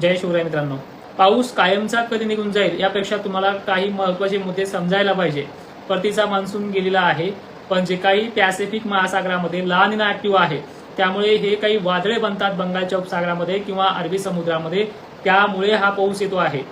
जय शिवराय मित्रांनो. पाऊस कायमचा कधी निघून जाईल यापेक्षा तुम्हाला काही महत्त्वाचे मुद्दे समजायला पाहिजे. परतीचा मान्सून गेलेला आहे पण जे काही पॅसिफिक महासागरामध्ये लहान निना ऍक्टिव्ह आहे त्यामुळे हे काही वादळे बनतात बंगालच्या उपसागरामध्ये किंवा अरबी समुद्रामध्ये. त्यामुळे हा पाऊस येतो आहे.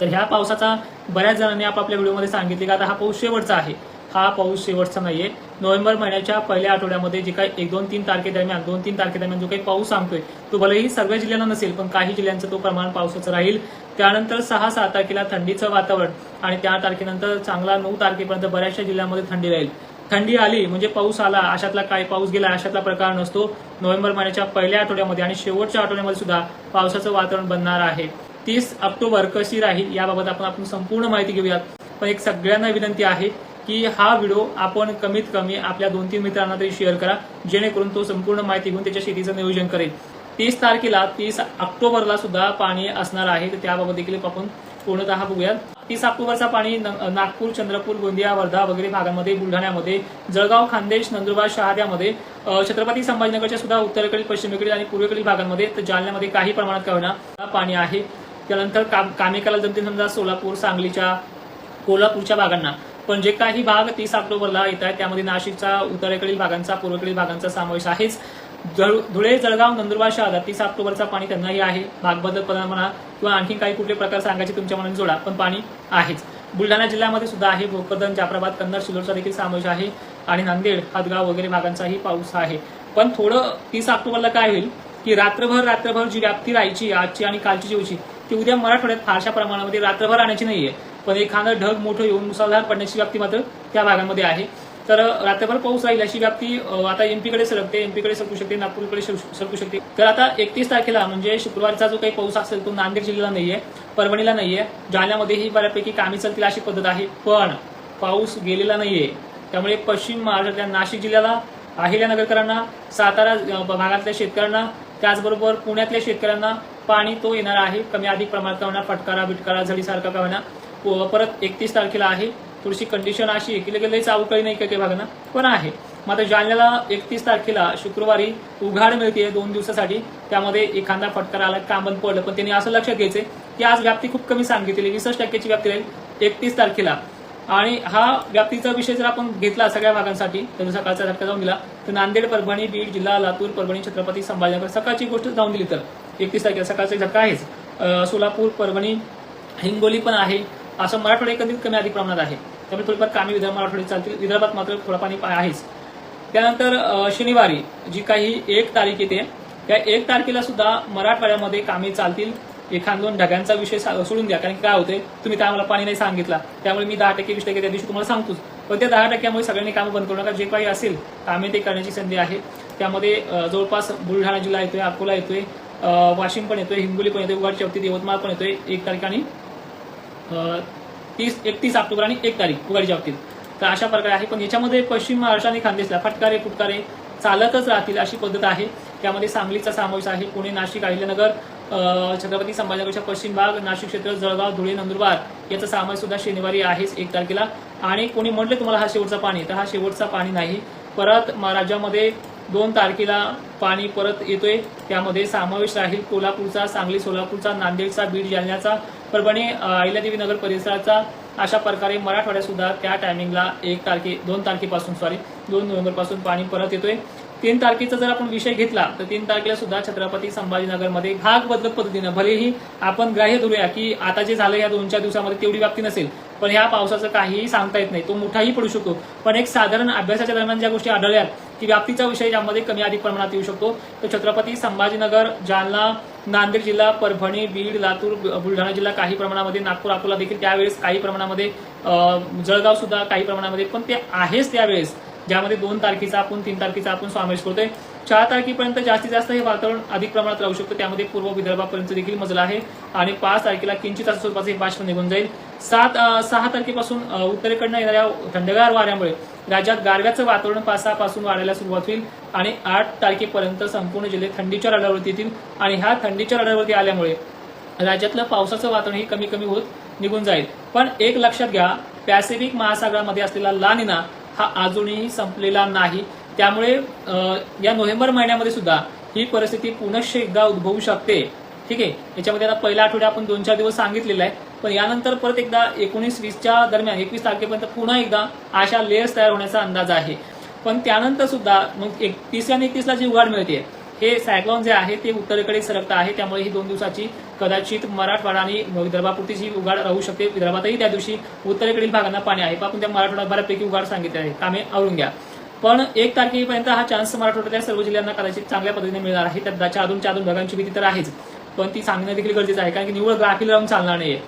तर ह्या पावसाचा बऱ्याच जणांनी आपापल्या व्हिडिओमध्ये सांगितले की आता हा पाऊस शेवटचा आहे. हा पाऊस शेवटचा नाहीये. नोव्हेंबर महिन्याच्या पहिल्या आठवड्यामध्ये जे काही एक दोन तीन तारखेदरम्यान दोन तीन तारखेदरम्यान जो काही पाऊस सांगतोय तो भलेही सगळ्या जिल्ह्यांना नसेल पण काही जिल्ह्यांचं तो प्रमाण पावसाचं राहील. त्यानंतर सहा सात तारखेला थंडीचं वातावरण आणि त्या तारखेनंतर चांगला नऊ तारखेपर्यंत बऱ्याचशा जिल्ह्यांमध्ये थंडी राहील. थंडी आली म्हणजे पाऊस आला अशातला काय पाऊस गेला अशातला प्रकार नसतो. नोव्हेंबर महिन्याच्या पहिल्या आठवड्यामध्ये आणि शेवटच्या आठवड्यामध्ये सुद्धा पावसाचं वातावरण बनणार आहे. तीस ऑक्टोबर कशी राहील याबाबत आपण आपण संपूर्ण माहिती घेऊयात. पण एक सगळ्यांना विनंती आहे की हा व्हिडिओ आपण कमीत कमी आपल्या दोन तीन मित्रांना तरी शेअर करा जेणेकरून तो संपूर्ण माहिती घेऊन त्याच्या शेतीचं नियोजन करेल. तीस तारखेला तीस ऑक्टोबरला सुद्धा पाणी असणार आहे तर त्याबाबत देखील आपण पूर्णतः बघूयात. तीस ऑक्टोबरचा पाणी नागपूर चंद्रपूर गोंदिया वर्धा वगैरे भागांमध्ये बुलढाण्यामध्ये जळगाव खानदेश नंदुरबार शहाद्यामध्ये छत्रपती संभाजीनगरच्या सुद्धा उत्तरेकडील पश्चिमेकडील आणि पूर्वेकडील भागांमध्ये तर जालन्यामध्ये काही प्रमाणात का पाणी आहे. त्यानंतर काम कामेकाला जमतील समजा सोलापूर सांगलीच्या कोल्हापूरच्या भागांना. पण जे काही भाग तीस ऑक्टोबरला येत आहेत त्यामध्ये नाशिकचा उत्तरेकडील भागांचा पूर्वेकडील भागांचा समावेश आहेच. जळ- धुळे जळगाव नंदुरबार शहरात तीस ऑक्टोबरचा पाणी त्यांनाही आहे. भागबद्दल पदा म्हणा किंवा आणखी काही कुठले प्रकार सांगायचे तुमच्या मनाने जोडा पण पाणी आहेच. बुलढाणा जिल्ह्यामध्ये सुद्धा आहे. भोकरदन जाफराबाद कन्नड शिलोडचा देखील समावेश आहे. आणि नांदेड हदगाव वगैरे भागांचाही पाऊस आहे. पण थोडं तीस ऑक्टोबरला काय होईल की रात्रभर रात्रभर जी व्याप्ती राहायची आजची आणि कालची जीवची ती उद्या मराठवाड्यात फारशा प्रमाणामध्ये रात्रभर आणायची नाहीये. पण एखादं ढग मोठं येऊन मुसळधार पडण्याची व्याप्ती मात्र त्या भागामध्ये आहे. तर रात्रभर पाऊस राहील अशी व्याप्ती आता एमपीकडे सरकते एमपीकडे सरकू शकते नागपूरकडे सरकू शकते. तर आता एकतीस तारखेला म्हणजे शुक्रवारचा जो काही पाऊस असेल तो नांदेड जिल्ह्याला नाहीये परभणीला नाहीये जालन्यामध्येही बऱ्यापैकी कामी चालतील अशी पद्धत आहे. पण पाऊस गेलेला नाहीये. त्यामुळे पश्चिम महाराष्ट्रातल्या नाशिक जिल्ह्याला अहिल्यानगरकरांना सातारा भागातल्या शेतकऱ्यांना त्याचबरोबर पुण्यातल्या शेतकऱ्यांना पाणी तो येणार आहे. कमी अधिक प्रमाणात का होणार फटकारा बिटकारा झडीसारखा का होणार परत एकतीस तारखेला आहे. थोडीशी कंडिशन अशी आहे की लगेच लईच अवकाळी नाही काही काही भागांना? पण आहे. मग आता जालन्याला एकतीस तारखेला शुक्रवारी उघाड मिळते दोन दिवसासाठी. त्यामध्ये एखादा फटकार आला कांबन पडलं पण त्यांनी असं लक्षात घ्यायचंय की आज व्याप्ती खूप कमी सांगितली वीसच टक्क्याची व्याप्ती राहील एकतीस तारखेला. आणि हा व्याप्तीचा विषय जर आपण घेतला सगळ्या भागांसाठी तर सकाळचा धक्का जाऊन दिला. तर नांदेड परभणी बीड जिल्हा लातूर परभणी छत्रपती संभाजीनगर सकाळची गोष्ट जाऊन दिली तर. एकतीस तारखेला सकाळचा एक आहेच. सोलापूर परभणी हिंगोली पण आहे. असं मराठवाडा एकत्रित कमी अधिक प्रमाणात आहे. त्यामुळे थोडीफार कामी विदर्भ मराठवाडी चालतील. विदर्भात मात्र थोडा पाणी आहेच. त्यानंतर शनिवारी जी काही एक तारीख येते त्या एक तारखेला सुद्धा मराठवाड्यामध्ये कामे चालतील. एखाद दोन ढगांचा विषय सोडून द्या. कारण की काय होते तुम्ही त्या मला पाणी नाही सांगितला. त्यामुळे मी दहा टक्के वीस टक्के त्या दिवशी तुम्हाला सांगतोच. पण त्या दहा टक्क्यामुळे सगळ्यांनी कामं बंद करू नका. जे काही असेल कामे ते करण्याची संधी आहे. त्यामध्ये जवळपास बुलढाणा जिल्हा येतोय अकोला येतोय वाशिम पण येतोय हिंगोली पण येतोय वर बाबतीत यवतमाळ पण येतोय. एक तारखे आणि तीस एकतीस ऑक्टोबर आणि एक तारीख उगाडीच्या बाबतीत. तर अशा प्रकारे आहे. पण याच्यामध्ये पश्चिम महाराष्ट्र आणि खानदेशला फटकारे फुटकारे चालतच राहतील अशी पद्धत आहे. त्यामध्ये सांगलीचा समावेश आहे. पुणे नाशिक अहिल्यानगर छत्रपती संभाजीनगरच्या पश्चिम भाग नाशिक क्षेत्र जळगाव धुळे नंदुरबार याचा समावेश सुद्धा शनिवारी आहेच एक तारखेला. आणि कोणी म्हटलं तुम्हाला हा शेवटचा पाणी तर हा शेवटचा पाणी नाही. परत राज्यामध्ये दोन तारखेला पाणी परत येतोय. त्यामध्ये समावेश राहील कोल्हापूरचा सांगली सोलापूरचा नांदेडचा बीड जालन्याचा परभणी अहिल्यादेवी नगर परिसराचा अशा प्रकारे मराठवाड्यात सुद्धा त्या टायमिंगला एक तारखे दोन तारखेपासून सॉरी दोन नोव्हेंबरपासून पाणी परत येतोय. तीन तारखेचा जर आपण विषय घेतला तर तीन तारखेला सुद्धा छत्रपती संभाजीनगरमध्ये भाग बदलत पद्धतीनं भलेही आपण ग्राह्य धरूया की आता जे झालं या दोन चार दिवसामध्ये तेवढी व्याप्ती नसेल पण ह्या पावसाचं काहीही सांगता येत नाही. तो मोठाही पडू शकतो. पण एक साधारण अभ्यासाच्या दरम्यान ज्या गोष्टी आढळल्यात की व्याप्तीचा विषय यामध्ये कमी अधिक प्रमाणात येऊ शकतो तर छत्रपती संभाजीनगर जालना नांदेड जिल्हा परभणी बीड लातूर ब- बुलढाणा जिल्हा काही प्रमाणामध्ये नागपूर अकोला देखील त्यावेळेस काही प्रमाणामध्ये जळगाव सुद्धा काही प्रमाणामध्ये पण ते आहेच त्यावेळेस ज्यामध्ये दोन तारखेचा आपण तीन तारखेचा आपण समावेश करतोय. चार तारखेपर्यंत जास्तीत जास्त हे वातावरण अधिक प्रमाणात राहू शकतं. त्यामध्ये पूर्व विदर्भापर्यंत देखील मजला आहे आणि पाच तारखेला किंचित असं स्वरूपाचं हे बाष्प निघून जाईल. सात सहा तारखेपासून उत्तरेकडनं येणाऱ्या थंडगार वाऱ्यामुळे राज्यात गारव्याचं वातावरण पाच पासून वाढायला सुरुवात होईल आणि आठ तारखेपर्यंत संपूर्ण जिल्हे थंडीच्या रडावरती येतील आणि ह्या थंडीच्या रडावरती आल्यामुळे राज्यातलं पावसाचं वातावरण हे कमी कमी होत निघून जाईल. पण एक लक्षात घ्या पॅसिफिक महासागरामध्ये असलेला लानिना हा अजूनही संपलेला नाही. त्यामुळे या नोव्हेंबर महिन्यामध्ये सुद्धा ही परिस्थिती पुनश्च एकदा उद्भवू शकते. ठीक आहे? याच्यामध्ये आता पहिला आठवड्या आपण दोन चार दिवस सांगितलेला आहे. पण यानंतर परत एकदा एकोणीस वीसच्या दरम्यान एकवीस तारखेपर्यंत पुन्हा एकदा अशा लेयर्स तयार होण्याचा अंदाज आहे. पण त्यानंतर सुद्धा मग एकतीस आणि एकतीसला जी उघाड मिळते हे सायक्लॉन जे आहे ते उत्तरेकडे सरकत आहे त्यामुळे ही दोन दिवसाची कदाचित मराठवाडा आणि विदर्भापुरतीच ही उघाड राहू शकते विदर्भातही त्या दिवशी उत्तरेकडील भागांना पाणी आहे. आपण त्या मराठवाडा बऱ्यापैकी उघाड सांगितले आहे. कामे आवरून घ्या. पण एक तारखेपर्यंत हा चान्स मराठवाड्यातल्या सर्व जिल्ह्यांना कदाचित चांगल्या पद्धतीने मिळणार आहे. त्यात चादून चादून भागांची भीती तर आहेच. पण ती सांगणं देखील गरजेचं आहे कारण की निव्वळ ग्राफील राहून चालणार नाहीये.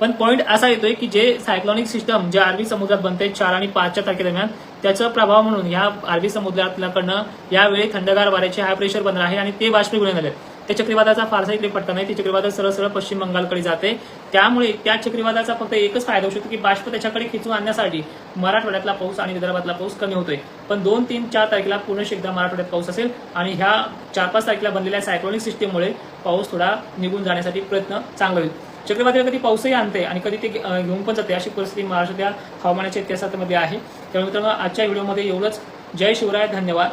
पण पॉईंट असा येतोय की जे सायक्लॉनिक सिस्टम जे अरबी समुद्रात बनते चार आणि पाचच्या तारखेदरम्यान त्याचा प्रभाव म्हणून ह्या अरबी समुद्रातल्याकडनं यावेळी थंडगार वाऱ्याचे हाय प्रेशर बनणार आहे आणि ते बाष्पीभवन झाले त्या चक्रीवादाचा फारसा इकडे पट्टा नाही ते चक्रीवादळ सरळ सरळ पश्चिम बंगालकडे जाते. त्यामुळे त्या चक्रीवादाचा फक्त एकच फायदा होऊ शकतो की बाष्प त्याच्याकडे खिचून आणण्यासाठी मराठवाड्यातला पाऊस आणि विदर्भातला पाऊस कमी होतोय. पण दोन तीन चार तारखेला पुन्हा एकदा मराठवाड्यात पाऊस असेल आणि ह्या चार पाच तारखेला बनलेल्या सायक्लॉनिक सिस्टीममुळे पाऊस थोडा निघून जाण्यासाठी प्रयत्न चांगला होईल. चक्रवादळ कधी पाऊसही आणते आणि कधी ते घेऊन पण जाते. अशी परिस्थिती महाराष्ट्राच्या हवामानाच्या इतिहासामध्ये आहे. त्यामुळे मित्रांनो आजच्या व्हिडिओमध्ये एवढंच. जय शिवराय धन्यवाद.